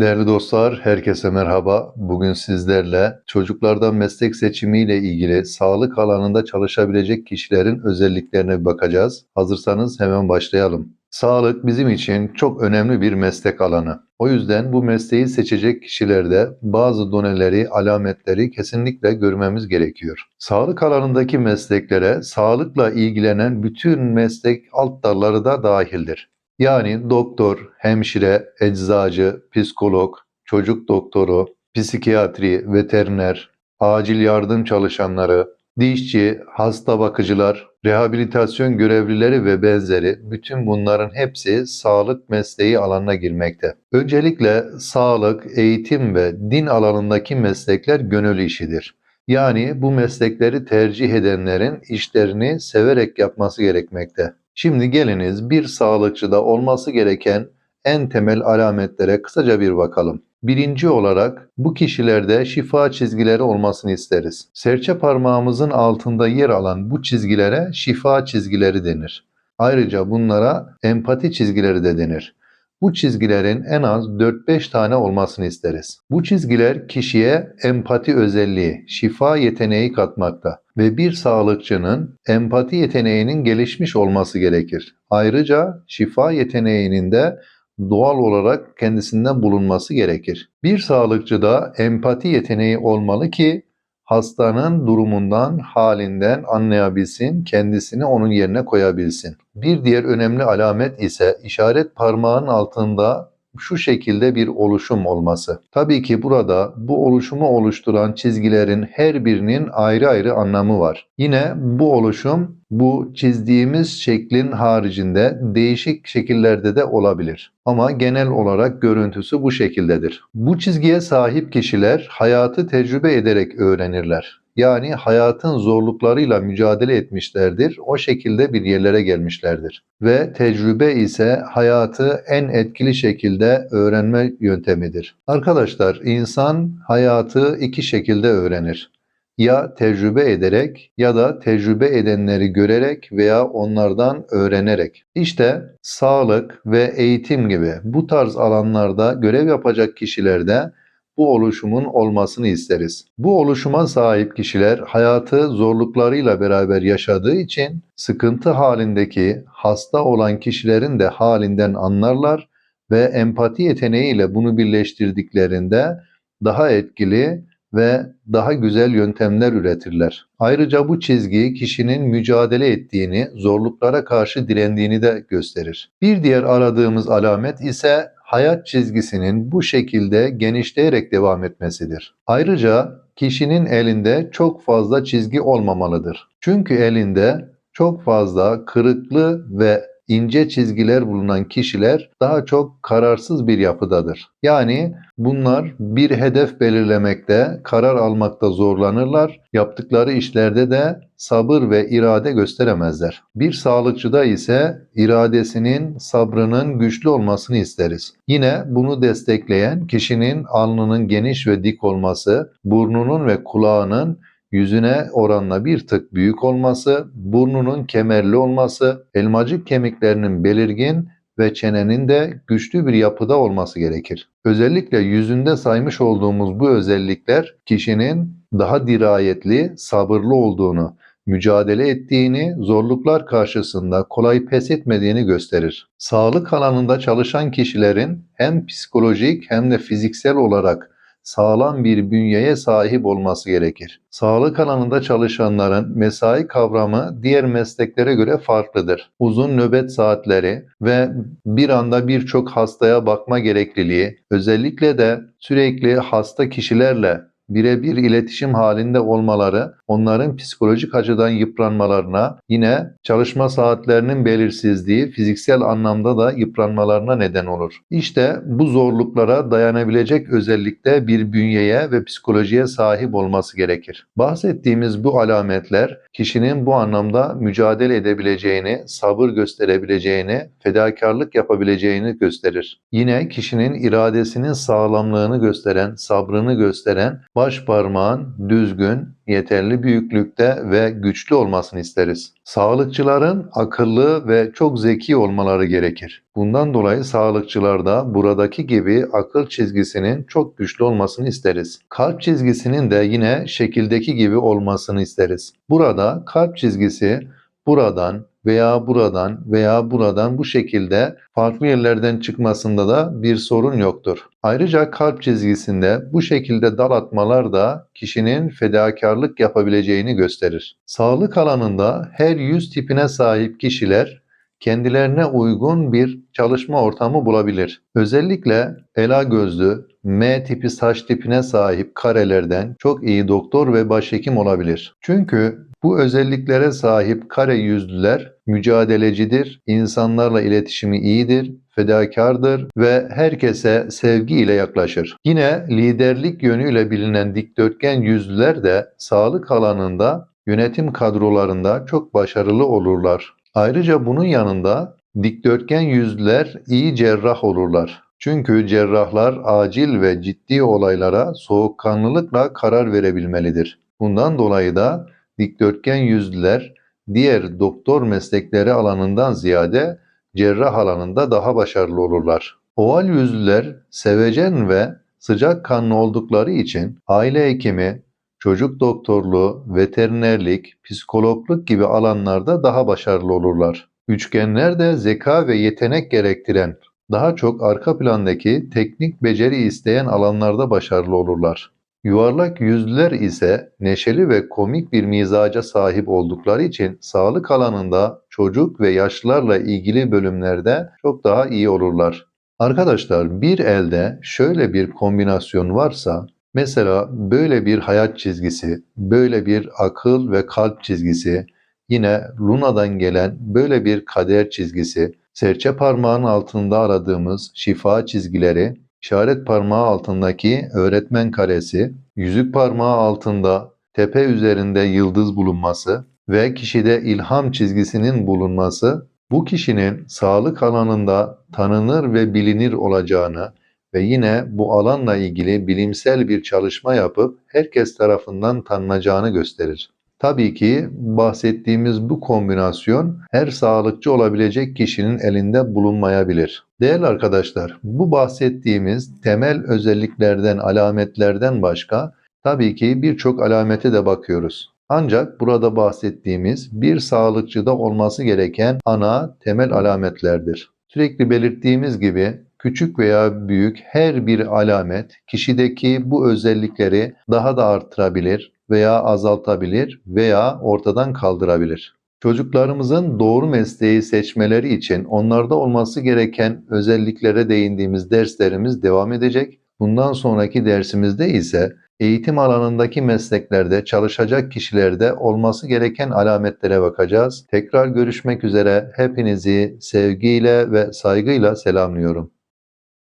Değerli dostlar, herkese merhaba. Bugün sizlerle çocuklardan meslek seçimiyle ilgili sağlık alanında çalışabilecek kişilerin özelliklerine bakacağız. Hazırsanız hemen başlayalım. Sağlık bizim için çok önemli bir meslek alanı. O yüzden bu mesleği seçecek kişilerde bazı doneleri, alametleri kesinlikle görmemiz gerekiyor. Sağlık alanındaki mesleklere sağlıkla ilgilenen bütün meslek alt dalları da dahildir. Yani doktor, hemşire, eczacı, psikolog, çocuk doktoru, psikiyatri, veteriner, acil yardım çalışanları, dişçi, hasta bakıcılar, rehabilitasyon görevlileri ve benzeri bütün bunların hepsi sağlık mesleği alanına girmekte. Öncelikle sağlık, eğitim ve din alanındaki meslekler gönül işidir. Yani bu meslekleri tercih edenlerin işlerini severek yapması gerekmekte. Şimdi geliniz bir sağlıkçıda olması gereken en temel alametlere kısaca bir bakalım. Birinci olarak bu kişilerde şifa çizgileri olmasını isteriz. Serçe parmağımızın altında yer alan bu çizgilere şifa çizgileri denir. Ayrıca bunlara empati çizgileri de denir. Bu çizgilerin en az 4-5 tane olmasını isteriz. Bu çizgiler kişiye empati özelliği, şifa yeteneği katmakta ve bir sağlıkçının empati yeteneğinin gelişmiş olması gerekir. Ayrıca şifa yeteneğinin de doğal olarak kendisinden bulunması gerekir. Bir sağlıkçıda empati yeteneği olmalı ki hastanın durumundan, halinden anlayabilsin, kendisini onun yerine koyabilsin. Bir diğer önemli alamet ise işaret parmağın altında şu şekilde bir oluşum olması. Tabii ki burada bu oluşumu oluşturan çizgilerin her birinin ayrı ayrı anlamı var. Yine bu oluşum bu çizdiğimiz şeklin haricinde değişik şekillerde de olabilir. Ama genel olarak görüntüsü bu şekildedir. Bu çizgiye sahip kişiler hayatı tecrübe ederek öğrenirler. Yani hayatın zorluklarıyla mücadele etmişlerdir. O şekilde bir yerlere gelmişlerdir. Ve tecrübe ise hayatı en etkili şekilde öğrenme yöntemidir. Arkadaşlar insan hayatı iki şekilde öğrenir. Ya tecrübe ederek ya da tecrübe edenleri görerek veya onlardan öğrenerek. İşte sağlık ve eğitim gibi bu tarz alanlarda görev yapacak kişilerde bu oluşumun olmasını isteriz. Bu oluşuma sahip kişiler hayatı zorluklarıyla beraber yaşadığı için sıkıntı halindeki hasta olan kişilerin de halinden anlarlar ve empati yeteneğiyle bunu birleştirdiklerinde daha etkili ve daha güzel yöntemler üretirler. Ayrıca bu çizgi kişinin mücadele ettiğini, zorluklara karşı direndiğini de gösterir. Bir diğer aradığımız alamet ise hayat çizgisinin bu şekilde genişleyerek devam etmesidir. Ayrıca kişinin elinde çok fazla çizgi olmamalıdır. Çünkü elinde çok fazla kırıklı ve ince çizgiler bulunan kişiler daha çok kararsız bir yapıdadır. Yani bunlar bir hedef belirlemekte, karar almakta zorlanırlar. Yaptıkları işlerde de sabır ve irade gösteremezler. Bir sağlıkçıda ise iradesinin, sabrının güçlü olmasını isteriz. Yine bunu destekleyen kişinin alnının geniş ve dik olması, burnunun ve kulağının yüzüne oranla bir tık büyük olması, burnunun kemerli olması, elmacık kemiklerinin belirgin ve çenenin de güçlü bir yapıda olması gerekir. Özellikle yüzünde saymış olduğumuz bu özellikler kişinin daha dirayetli, sabırlı olduğunu, mücadele ettiğini, zorluklar karşısında kolay pes etmediğini gösterir. Sağlık alanında çalışan kişilerin hem psikolojik hem de fiziksel olarak sağlam bir bünyeye sahip olması gerekir. Sağlık alanında çalışanların mesai kavramı diğer mesleklere göre farklıdır. Uzun nöbet saatleri ve bir anda birçok hastaya bakma gerekliliği, özellikle de sürekli hasta kişilerle birebir iletişim halinde olmaları onların psikolojik açıdan yıpranmalarına yine çalışma saatlerinin belirsizliği fiziksel anlamda da yıpranmalarına neden olur. İşte bu zorluklara dayanabilecek özellikle bir bünyeye ve psikolojiye sahip olması gerekir. Bahsettiğimiz bu alametler kişinin bu anlamda mücadele edebileceğini, sabır gösterebileceğini, fedakarlık yapabileceğini gösterir. Yine kişinin iradesinin sağlamlığını gösteren, sabrını gösteren Baş parmağın düzgün, yeterli büyüklükte ve güçlü olmasını isteriz. Sağlıkçıların akıllı ve çok zeki olmaları gerekir. Bundan dolayı sağlıkçılarda buradaki gibi akıl çizgisinin çok güçlü olmasını isteriz. Kalp çizgisinin de yine şekildeki gibi olmasını isteriz. Burada kalp çizgisi buradan veya buradan veya buradan bu şekilde farklı yerlerden çıkmasında da bir sorun yoktur. Ayrıca kalp çizgisinde bu şekilde dal atmalar da kişinin fedakarlık yapabileceğini gösterir. Sağlık alanında her yüz tipine sahip kişiler kendilerine uygun bir çalışma ortamı bulabilir. Özellikle ela gözlü, M tipi saç tipine sahip karelerden çok iyi doktor ve başhekim olabilir. Çünkü bu özelliklere sahip kare yüzlüler mücadelecidir, insanlarla iletişimi iyidir, fedakardır ve herkese sevgiyle yaklaşır. Yine liderlik yönüyle bilinen dikdörtgen yüzlüler de sağlık alanında yönetim kadrolarında çok başarılı olurlar. Ayrıca bunun yanında dikdörtgen yüzlüler iyi cerrah olurlar. Çünkü cerrahlar acil ve ciddi olaylara soğukkanlılıkla karar verebilmelidir. Bundan dolayı da dikdörtgen yüzlüler diğer doktor meslekleri alanından ziyade cerrah alanında daha başarılı olurlar. Oval yüzlüler sevecen ve sıcakkanlı oldukları için aile hekimi, çocuk doktorluğu, veterinerlik, psikologluk gibi alanlarda daha başarılı olurlar. Üçgenler de zeka ve yetenek gerektiren, daha çok arka plandaki teknik beceri isteyen alanlarda başarılı olurlar. Yuvarlak yüzlüler ise neşeli ve komik bir mizaca sahip oldukları için sağlık alanında çocuk ve yaşlılarla ilgili bölümlerde çok daha iyi olurlar. Arkadaşlar bir elde şöyle bir kombinasyon varsa mesela böyle bir hayat çizgisi, böyle bir akıl ve kalp çizgisi, yine Luna'dan gelen böyle bir kader çizgisi, serçe parmağın altında aradığımız şifa çizgileri işaret parmağı altındaki öğretmen karesi, yüzük parmağı altında tepe üzerinde yıldız bulunması ve kişide ilham çizgisinin bulunması bu kişinin sağlık alanında tanınır ve bilinir olacağını ve yine bu alanla ilgili bilimsel bir çalışma yapıp herkes tarafından tanınacağını gösterir. Tabii ki bahsettiğimiz bu kombinasyon her sağlıkçı olabilecek kişinin elinde bulunmayabilir. Değerli arkadaşlar, bu bahsettiğimiz temel özelliklerden, alametlerden başka tabii ki birçok alamete de bakıyoruz. Ancak burada bahsettiğimiz bir sağlıkçıda olması gereken ana temel alametlerdir. Sürekli belirttiğimiz gibi küçük veya büyük her bir alamet kişideki bu özellikleri daha da artırabilir veya azaltabilir veya ortadan kaldırabilir. Çocuklarımızın doğru mesleği seçmeleri için onlarda olması gereken özelliklere değindiğimiz derslerimiz devam edecek. Bundan sonraki dersimizde ise eğitim alanındaki mesleklerde çalışacak kişilerde olması gereken alametlere bakacağız. Tekrar görüşmek üzere. Hepinizi sevgiyle ve saygıyla selamlıyorum.